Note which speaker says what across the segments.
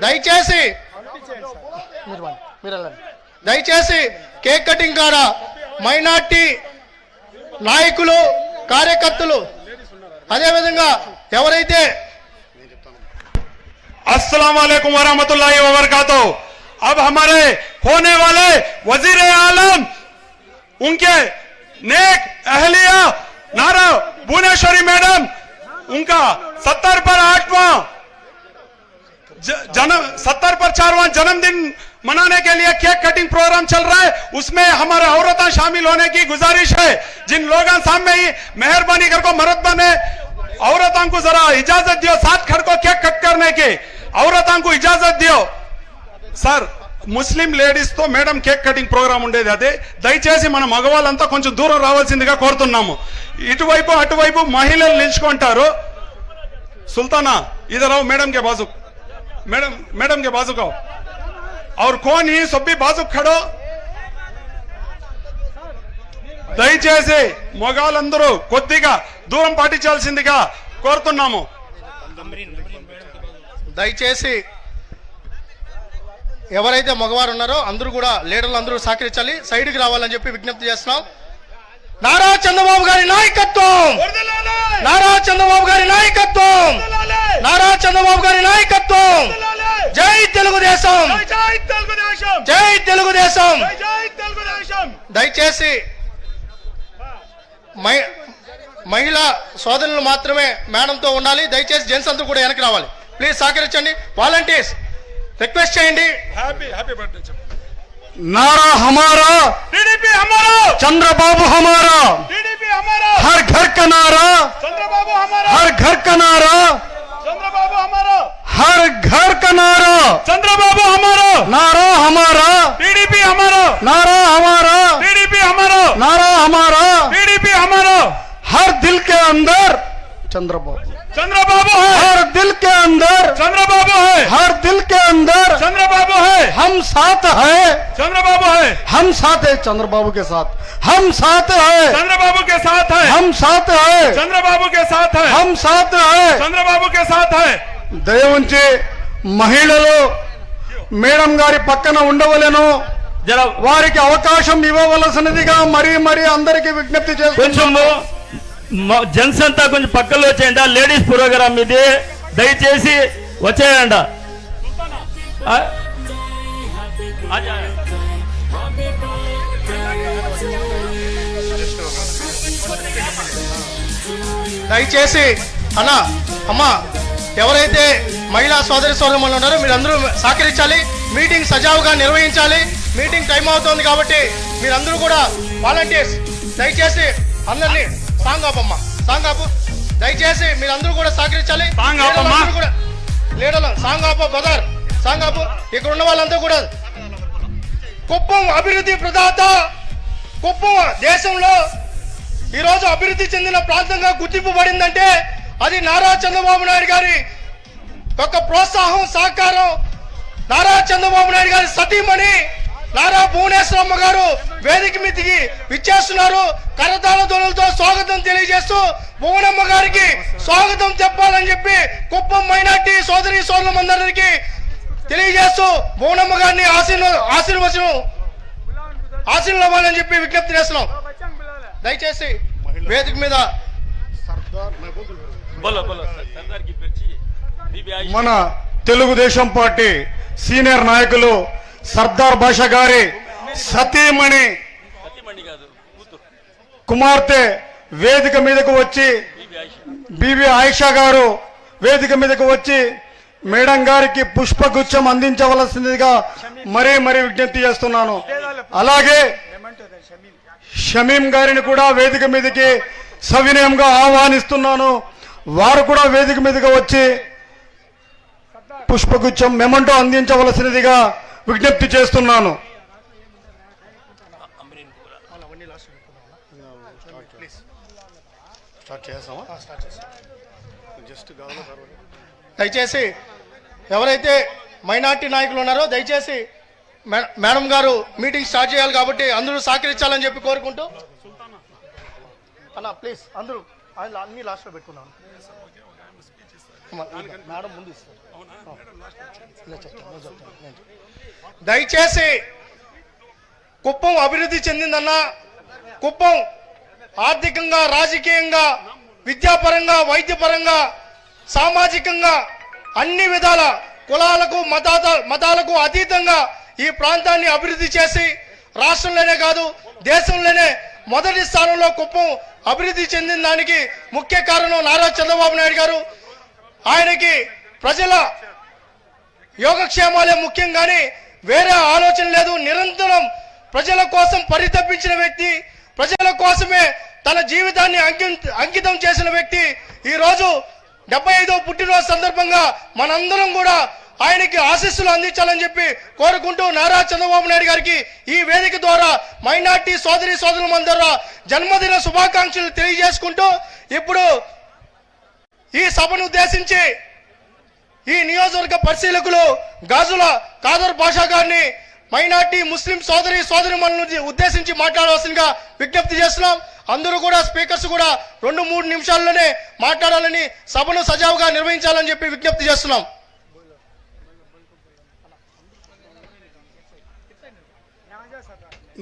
Speaker 1: దయచేసి మీరు రండి, మీరు వెళ్ళండి. దయచేసి కేక్ కటింగ్ కాడ మైనార్టీ నాయకులు కార్యకర్తలు అదేవిధంగా ఎవరైతే
Speaker 2: अस्सलाम वालेकुम वरहमतुल्लाहि वबरकातु अब हमारे होने वाले वजीर आलम उनके नेक अहलिया नारा भुवनेश्वरी मैडम उनका सत्तर पर आठवां ज- जन्म सत्तर पर चारवां जन्मदिन मनाने के लिए केक कटिंग प्रोग्राम चल रहा है उसमें हमारे औरतें शामिल होने की गुजारिश है जिन लोगों सामने ही मेहरबानी कर को मरतबा ने औरतों को जरा इजाजत दियो साथ खड़ को केक कट करने की औरतों को इजाजत दियो సార్ ముస్లిం లేడీస్ తో మేడం కేక్ కటింగ్ ప్రోగ్రామ్ ఉండేది అదే దయచేసి మన మగవాళ్ళంతా కొంచెం దూరం రావాల్సిందిగా కోరుతున్నాము ఇటువైపు అటువైపు మహిళలు నిల్చుకుంటారు सुल्ताना इधर आओ मैडम के बाजू मैडम मैडम के बाजू का और कौन ही सब भी बाजू खड़ो దయచేసి మొగాళ్ళందరూ కొద్దిగా దూరం పాటించాల్సిందిగా కోరుతున్నాము
Speaker 1: దయచేసి ఎవరైతే మగవారు ఉన్నారో అందరూ కూడా లీడర్లు అందరూ సహకరించాలి సైడ్కి రావాలని చెప్పి విజ్ఞప్తి చేస్తున్నాం నారా చంద్రబాబు గారి నాయకత్వం! నారా చంద్రబాబు గారి నాయకత్వం! నారా చంద్రబాబు గారి నాయకత్వం! జై తెలుగుదేశం! జై తెలుగుదేశం! దయచేసి మహి- మహిళా సోదరులు మాత్రమే మేడంతో ఉండాలి. దయచేసి జెంట్స్ అందరూ కూడా వెనక్కి రావాలి. ప్లీజ్ సహకరించండి. వాలంటీర్స్ రిక్వెస్ట్ చేయండి.
Speaker 2: హ్యాపీ హ్యాపీ బర్త్డే
Speaker 3: नारा हमारा
Speaker 2: टीडीपी हमारा
Speaker 3: चंद्रबाबू हमारा
Speaker 2: टीडीपी हमारा
Speaker 3: हर घर का नारा
Speaker 2: चंद्रबाबू हमारा
Speaker 3: हर घर का नारा
Speaker 2: चंद्रबाबू हमारा
Speaker 3: हर घर का नारा
Speaker 2: चंद्रबाबू हमारा
Speaker 3: नारा हमारा
Speaker 2: टीडीपी हमारा
Speaker 3: नारा हमारा
Speaker 2: टीडीपी हमारा
Speaker 3: नारा हमारा
Speaker 2: टीडीपी हमारा।
Speaker 3: हर दिल के अंदर चंद्रबाबू
Speaker 2: చంద్రబాబు है
Speaker 3: हर दिल के अंदर
Speaker 2: చంద్రబాబు है
Speaker 3: हर दिल के अंदर
Speaker 2: చంద్రబాబు है
Speaker 3: हम साथ है
Speaker 2: చంద్రబాబు है
Speaker 3: हम साथ है चंद्रबाबू के साथ हम साथ है
Speaker 2: చంద్రబాబు के साथ है
Speaker 3: हम साथ है
Speaker 2: చంద్రబాబు के साथ है
Speaker 3: हम साथ है
Speaker 2: చంద్రబాబు के साथ है
Speaker 3: దయ ఉంచి మహిళలు మేడం గారి పక్కన ఉండవలెను
Speaker 4: జర
Speaker 3: వారికి అవకాశం ఇవ్వవలసినదిగా మరీ మరీ అందరికీ విజ్ఞప్తి చేస్తున్నాము
Speaker 4: కొంచెము మ- జెంట్స్ అంతా కొంచెం పక్కలో వచ్చేయండి. లేడీస్ ప్రోగ్రామ్ ఇది. దయచేసి వచ్చేయండి.
Speaker 1: దయచేసి అన్న అమ్మా ఎవరైతే మహిళా సోదరి సోదరులు ఉన్నారో మీరందరూ సహకరించాలి. మీటింగ్ సజావుగా నిర్వహించాలి. మీటింగ్ టైం అవుతోంది కాబట్టి మీరందరూ కూడా వాలంటీర్స్ దయచేసి అందరినీ సాంగ్ ఆపమ్మా సాంగ్ ఆపు దయచేసి మీరందరూ కూడా సహకరించాలి. కూడా లీడర్లు సాంగ్ ఆపు బజార్. సాంగ్ ఆపు ఇక్కడ ఉన్న వాళ్ళంతా కూడా కుప్పం అభివృద్ధి ప్రదాత. కుప్పం దేశంలో ఈ రోజు అభివృద్ధి చెందిన ప్రాంతంగా గుర్తింపు పడిందంటే అది నారా చంద్రబాబు నాయుడు గారి యొక్క ప్రోత్సాహం సహకారం. నారా చంద్రబాబు నాయుడు గారి సతీమణి నారా భువనేశ్వరమ్మ గారు వేదిక మీదికి విచ్చేస్తున్నారు కరతాళ ధ్వనులతో స్వాగతం తెలియజేస్తూ భువనమ్మ గారికి స్వాగతం చెప్పాలని చెప్పి కుప్పం మైనార్టీ సోదరి సోదరులందరికీ తెలియజేస్తూ భువనమ్మ గారిని ఆశీర్వ ఆశీర్వచనం ఆశీర్వాదాలని చెప్పి విజ్ఞప్తి చేస్తున్నాం దయచేసి వేదిక మీద.
Speaker 3: మన తెలుగుదేశం పార్టీ సీనియర్ నాయకులు సర్దార్ భాష గారి సతీమణి కుమార్తె వేదిక మీదకు వచ్చి
Speaker 4: బీబీ ఆయిషా
Speaker 3: ఆయిషా గారు వేదిక మీదకు వచ్చి మేడం గారికి పుష్పగుచ్చం అందించవలసిందిగా మరీ మరీ విజ్ఞప్తి చేస్తున్నాను. అలాగే షమీం గారిని కూడా వేదిక మీదకి సవినయంగా ఆహ్వానిస్తున్నాను. వారు కూడా వేదిక మీదకి వచ్చి పుష్పగుచ్చం మెమంటో అందించవలసినదిగా విజ్ఞప్తి చేస్తున్నాను.
Speaker 1: దయచేసి ఎవరైతే మైనార్టీ నాయకులు ఉన్నారో దయచేసి మేడం గారు మీటింగ్ స్టార్ట్ చేయాలి కాబట్టి అందరూ సహకరించాలని చెప్పి కోరుకుంటూ. అన్న ప్లీజ్ అందరూ అన్ని లాస్ట్లో పెట్టుకున్నాను మేడం ముందు. దయచేసి కుప్పం అభివృద్ధి చెందిందన్నా కుప్పం ఆర్థికంగా రాజకీయంగా విద్యాపరంగా వైద్యపరంగా సామాజికంగా అన్ని విధాల కులాలకు మతాత మతాలకు అతీతంగా ఈ ప్రాంతాన్ని అభివృద్ధి చేసి రాష్ట్రంలోనే కాదు దేశంలోనే మొదటి స్థానంలో కుప్పం అభివృద్ధి చెందిన దానికి ముఖ్య కారణం నారా చంద్రబాబు నాయుడు గారు. ఆయనకి ప్రజల యోగక్షేమాలే ముఖ్యం కానీ వేరే ఆలోచన లేదు. నిరంతరం ప్రజల కోసం పరితపించిన వ్యక్తి ప్రజల కోసమే తన జీవితాన్ని అంకి- అంకితం చేసిన వ్యక్తి ఈరోజు డెబ్బై ఐదో పుట్టినరోజు సందర్భంగా మనందరం కూడా ఆయనకి ఆశీస్సులు అందించాలని చెప్పి కోరుకుంటూ నారా చంద్రబాబు నాయుడు గారికి ఈ వేదిక ద్వారా మైనార్టీ సోదరి సోదరుల ద్వారా జన్మదిన శుభాకాంక్షలు తెలియజేసుకుంటూ ఇప్పుడు ఈ సభను ఉద్దేశించి ఈ నియోజకవర్గ పరిశీలకులు గాజుల కాదర్ భాషా గారిని మైనార్టీ ముస్లిం సోదరి సోదరి ఉద్దేశించి మాట్లాడవలసిందిగా విజ్ఞప్తి చేస్తున్నాం. అందరూ కూడా స్పీకర్స్ కూడా రెండు మూడు నిమిషాల్లోనే మాట్లాడాలని సభను సజావుగా నిర్వహించాలని చెప్పి విజ్ఞప్తి చేస్తున్నాం.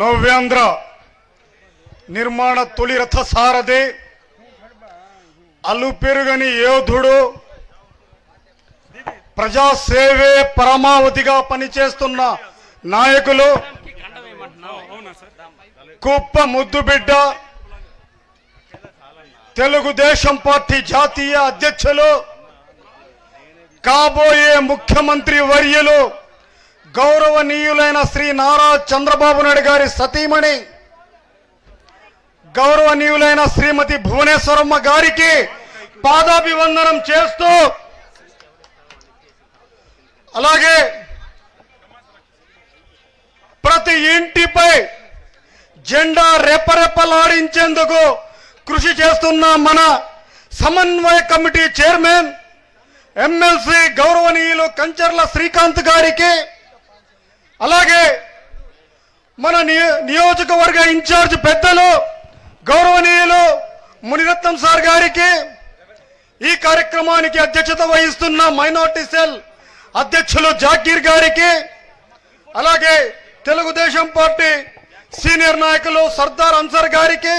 Speaker 3: నవ్యాంధ్ర నిర్మాణ తొలి రథ సారథి అల్లు పెరుగని యోధుడు ప్రజాసేవే పరమావధిగా పనిచేస్తున్న నాయకులు. కుప్ప ముద్దుబిడ్డ తెలుగుదేశం పార్టీ జాతీయ అధ్యక్షులు కాబోయే ముఖ్యమంత్రి వర్యులు గౌరవనీయులైన శ్రీ నారా చంద్రబాబు నాయుడు గారి సతీమణి. గౌరవనీయులైన శ్రీమతి భువనేశ్వరమ్మ గారికి పాదాభివందనం చేస్తూ అలాగే ప్రతి ఇంటిపై జెండా రెపరెపలాడించేందుకు కృషి చేస్తున్న మన సమన్వయ కమిటీ చైర్మన్ ఎమ్మెల్సీ గౌరవనీయులు కంచర్ల శ్రీకాంత్ గారికి అలాగే మన నియోజకవర్గ ఇన్ఛార్జ్ పెద్దలు గౌరవనీయులు మునిరత్నం సార్ గారికి ఈ కార్యక్రమానికి అధ్యక్షత వహిస్తున్న మైనార్టీ సెల్ అధ్యక్షులు జాకీర్ గారికి అలాగే తెలుగుదేశం పార్టీ సీనియర్ నాయకులు సర్దార్ అన్సర్ గారికి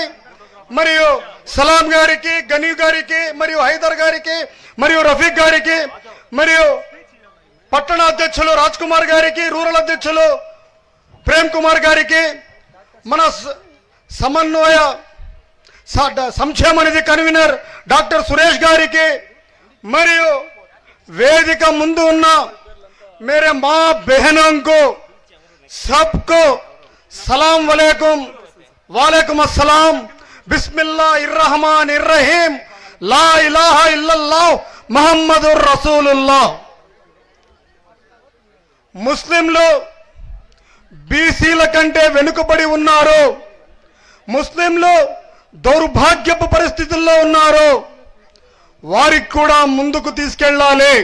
Speaker 3: మరియు సలాం గారికి గనీ గారికి మరియు హైదర్ గారికి మరియు రఫీక్ గారికి మరియు పట్టణ అధ్యక్షులు రాజ్ కుమార్ గారికి రూరల్ అధ్యక్షులు ప్రేమ్ కుమార్ గారికి మన స- సమన్వయ సంక్షేమ నిధి కన్వీనర్ డాక్టర్ సురేష్ గారికి మరియు వేదిక ముందు ఉన్న మేరే మా బెహనంకు సబ్కు సలాం వలేకుం వాలేకుం అస్సలాం. బిస్మిల్లా ఇర్రహమాన్ ఇర్రహీం. లా ఇలాహ ఇల్లల్లా మహమ్మదుర్ రసూలుల్లా ముస్లింలు బీసీల కంటే వెనుకబడి ఉన్నారు. ముస్లింలు దౌర్భాగ్యపు పరిస్థితుల్లో ఉన్నారో వారికి కూడా ముందుకు తీసుకెళ్ళాలి.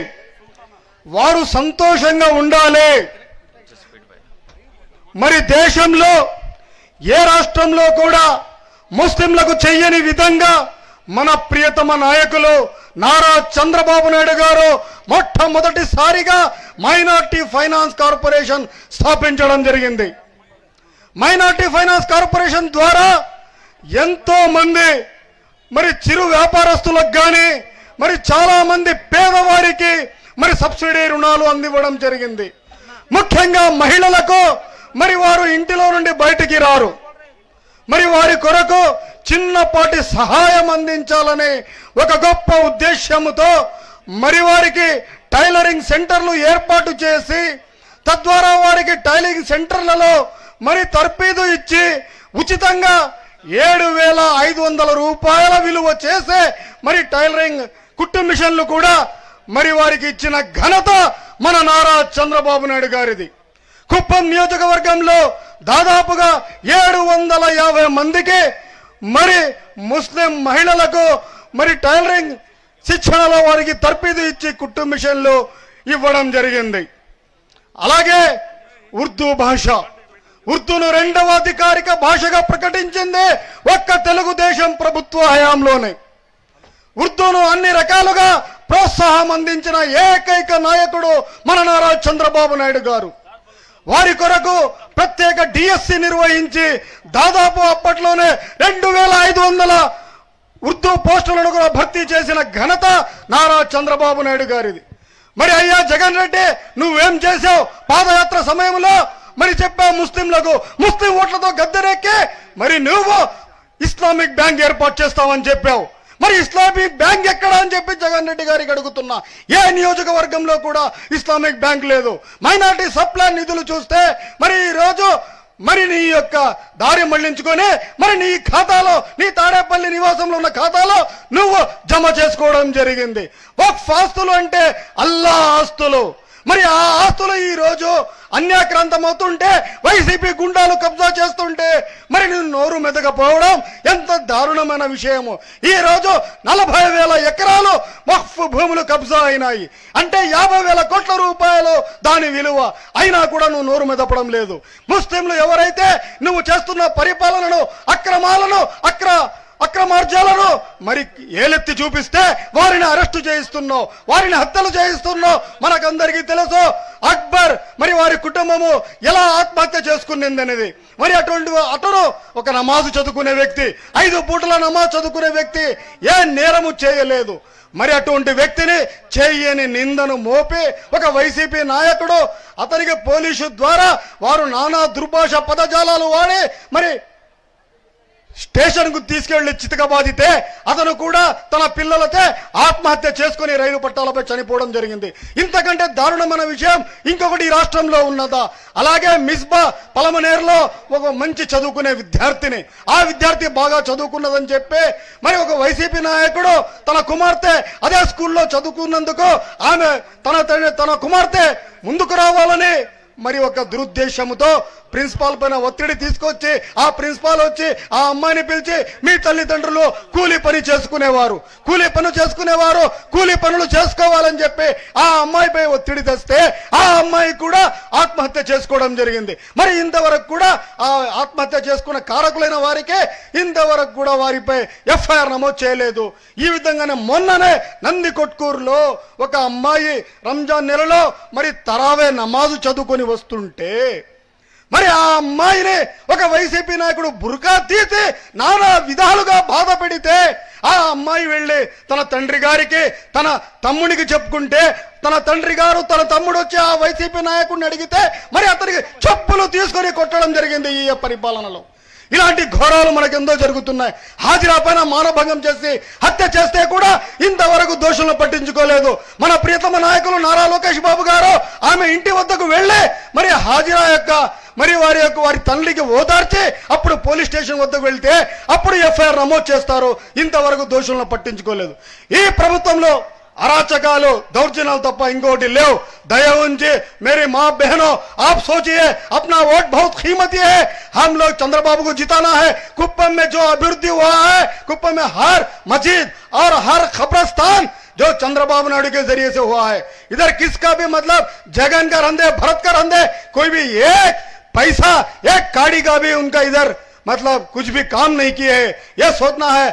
Speaker 3: వారు సంతోషంగా ఉండాలి. మరి దేశంలో ఏ రాష్ట్రంలో కూడా ముస్లింలకు చెయ్యని విధంగా మన ప్రియతమ నాయకులు నారా చంద్రబాబు నాయుడు గారు మొట్టమొదటిసారిగా మైనార్టీ ఫైనాన్స్ కార్పొరేషన్ స్థాపించడం జరిగింది. మైనార్టీ ఫైనాన్స్ కార్పొరేషన్ ద్వారా ఎంతో మంది మరి చిరు వ్యాపారస్తులకు కానీ మరి చాలా మంది పేదవారికి మరి సబ్సిడీ రుణాలు అందివ్వడం జరిగింది. ముఖ్యంగా మహిళలకు మరి వారు ఇంటిలో నుండి బయటికి రారు. మరి వారి కొరకు చిన్నపాటి సహాయం అందించాలని ఒక గొప్ప ఉద్దేశ్యముతో మరి వారికి టైలరింగ్ సెంటర్లు ఏర్పాటు చేసి తద్వారా వారికి టైలరింగ్ సెంటర్లలో మరి తర్పీదు ఇచ్చి ఉచితంగా ఏడు వేల ఐదు వందల రూపాయల విలువ చేసే మరి టైలరింగ్ కుట్టు మిషన్లు కూడా మరి వారికి ఇచ్చిన ఘనత మన నారా చంద్రబాబు నాయుడు గారిది. కుప్పం నియోజకవర్గంలో దాదాపుగా ఏడు వందల యాభై మందికి మరి ముస్లిం మహిళలకు మరి టైలరింగ్ శిక్షణలో వారికి తర్పిది ఇచ్చి కుట్టు మిషన్లు ఇవ్వడం జరిగింది. అలాగే ఉర్దూ భాష. ఉర్దూను రెండవ అధికారిక భాషగా ప్రకటించింది ఒక్క తెలుగుదేశం ప్రభుత్వ హయాంలోనే. ఉర్దూను అన్ని రకాలుగా ప్రోత్సాహం అందించిన ఏకైక నాయకుడు మన నారా చంద్రబాబు నాయుడు గారు. వారి కొరకు ప్రత్యేక డిఎస్సి నిర్వహించి దాదాపు అప్పట్లోనే రెండు వేల ఐదు వందల ఉర్దూ పోస్టులను కూడా భర్తీ చేసిన ఘనత నారా చంద్రబాబు నాయుడు గారిది. మరి అయ్యా జగన్ రెడ్డి నువ్వేం చేసావు పాదయాత్ర సమయంలో మరి చెప్పావు ముస్లింలకు ముస్లిం ఓట్లతో గద్దెరెక్కే మరి నువ్వు ఇస్లామిక్ బ్యాంక్ ఏర్పాటు చేస్తావని చెప్పావు. మరి ఇస్లామిక్ బ్యాంక్ ఎక్కడ అని చెప్పి జగన్ రెడ్డి గారికి అడుగుతున్నా. ఏ నియోజకవర్గంలో కూడా ఇస్లామిక్ బ్యాంక్ లేదు. మైనార్టీ సప్లాన్ నిధులు చూస్తే మరి ఈ రోజు మరి నీ యొక్క దారి మళ్ళించుకొని మరి నీ ఖాతాలో నీ తాడేపల్లి నివాసంలో ఉన్న ఖాతాలో నువ్వు జమ చేసుకోవడం జరిగింది. వక్ఫ్ ఆస్తులు అంటే అల్లా ఆస్తులు. మరి ఆ ఆస్తులు ఈరోజు అన్యాక్రాంతం అవుతుంటే వైసీపీ గుండాలు కబ్జా చేస్తుంటే మరి నువ్వు నోరు మెదకపోవడం ఎంత దారుణమైన విషయము. ఈ రోజు నలభై వేల ఎకరాలు వక్ఫ్ భూములు కబ్జా అయినాయి. అంటే యాభై వేల కోట్ల రూపాయలు దాని విలువ. అయినా కూడా నువ్వు నోరు మెదపడం లేదు. ముస్లింలు ఎవరైతే నువ్వు చేస్తున్న పరిపాలనను అక్రమాలను అక్ర అక్రమార్జాలను మరి ఏలెత్తి చూపిస్తే వారిని అరెస్టు చేయిస్తున్నావు వారిని హత్యలు చేయిస్తున్నావు. మనకందరికీ తెలుసు అక్బర్ మరి వారి కుటుంబము ఎలా ఆత్మహత్య చేసుకునిందనేది. మరి అటువంటి అతను ఒక నమాజు చదువుకునే వ్యక్తి ఐదు పూటల నమాజ్ చదువుకునే వ్యక్తి ఏ నేరము చేయలేదు. మరి అటువంటి వ్యక్తిని చేయని నిందను మోపి ఒక వైసీపీ నాయకుడు అతనికి పోలీసు ద్వారా వారు నానా దుర్భాష పదజాలాలు వాడి మరి స్టేషన్కు తీసుకెళ్ళి చితకబాదితే అతను కూడా తన పిల్లలతో ఆత్మహత్య చేసుకుని రైలు పట్టాలపై చనిపోవడం జరిగింది. ఇంతకంటే దారుణమైన విషయం ఇంకొకటి రాష్ట్రంలో ఉన్నదా? అలాగే మిస్బా పలమనేరులో ఒక మంచి చదువుకునే విద్యార్థిని. ఆ విద్యార్థి బాగా చదువుకున్నదని చెప్పి మరి ఒక వైసీపీ నాయకుడు తన కుమార్తె అదే స్కూల్లో చదువుకున్నందుకు ఆమె తన తన- తన కుమార్తె ముందుకు రావాలని మరి ఒక దురుద్దేశంతో ప్రిన్సిపాల్ పైన ఒత్తిడి తీసుకొచ్చి ఆ ప్రిన్సిపాల్ వచ్చి ఆ అమ్మాయిని పిలిచి మీ తల్లిదండ్రులు కూలీ పని చేసుకునేవారు. కూలీ పని చేసుకునేవారు కూలీ పనులు చేసుకోవాలని చెప్పి ఆ అమ్మాయిపై ఒత్తిడి తెస్తే ఆ అమ్మాయి కూడా ఆత్మహత్య చేసుకోవడం జరిగింది. మరి ఇంతవరకు కూడా ఆ ఆత్మహత్య చేసుకున్న కారకులైన వారికే ఇంతవరకు కూడా వారిపై ఎఫ్ఐఆర్ నమోదు చేయలేదు. ఈ విధంగానే మొన్ననే నంది కొట్కూరులో ఒక అమ్మాయి రంజాన్ నెలలో మరి తరావే నమాజు చదువుకొని వస్తుంటే మరి ఆ అమ్మాయిని ఒక వైసీపీ నాయకుడు బురకా తీసి నానా విధాలుగా బాధ పెడితే ఆ అమ్మాయి వెళ్ళి తన తండ్రి గారికి తన తమ్మునికి చెప్పుకుంటే తన తండ్రి గారు తన తమ్ముడు వచ్చి ఆ వైసీపీ నాయకుడిని అడిగితే మరి అతనికి చెప్పులు తీసుకొని కొట్టడం జరిగింది ఈ పరిపాలనలో. ఇలాంటి ఘోరాలు మనకెందో జరుగుతున్నాయి. హాజిరా పైన మానభంగం చేసి హత్య చేస్తే కూడా ఇంతవరకు దోషులను పట్టించుకోలేదు. మన ప్రియతమ నాయకులు నారా లోకేష్ బాబు గారు ఆమె ఇంటి వద్దకు వెళ్ళి మరి హాజిరా యొక్క మరి వారి యొక్క వారి తల్లికి ఓదార్చి అప్పుడు పోలీస్ స్టేషన్ వద్దకు వెళ్తే అప్పుడు ఎఫ్ఐఆర్ నమోదు చేస్తారు. ఇంతవరకు దోషులను పట్టించుకోలేదు. ఈ ప్రభుత్వంలో अराचका दौर्जन्याल तप इंकोटी लेव दया मेरी माँ बहनों, आप सोचिए, अपना वोट बहुत कीमती है। हम लोग चंद्रबाबू को जिताना है। कुप्पम में जो अभिवृद्धि हुआ है कुप्पम में हर मस्जिद और हर खबरस्तान जो चंद्रबाबू नायडू के ज़रिए से हुआ है। इधर किसका भी मतलब जगन का रंधे, भरत का रंधे, कोई भी एक पैसा, एक काड़ी का भी उनका इधर मतलब कुछ भी काम नहीं किए है। यह सोचना है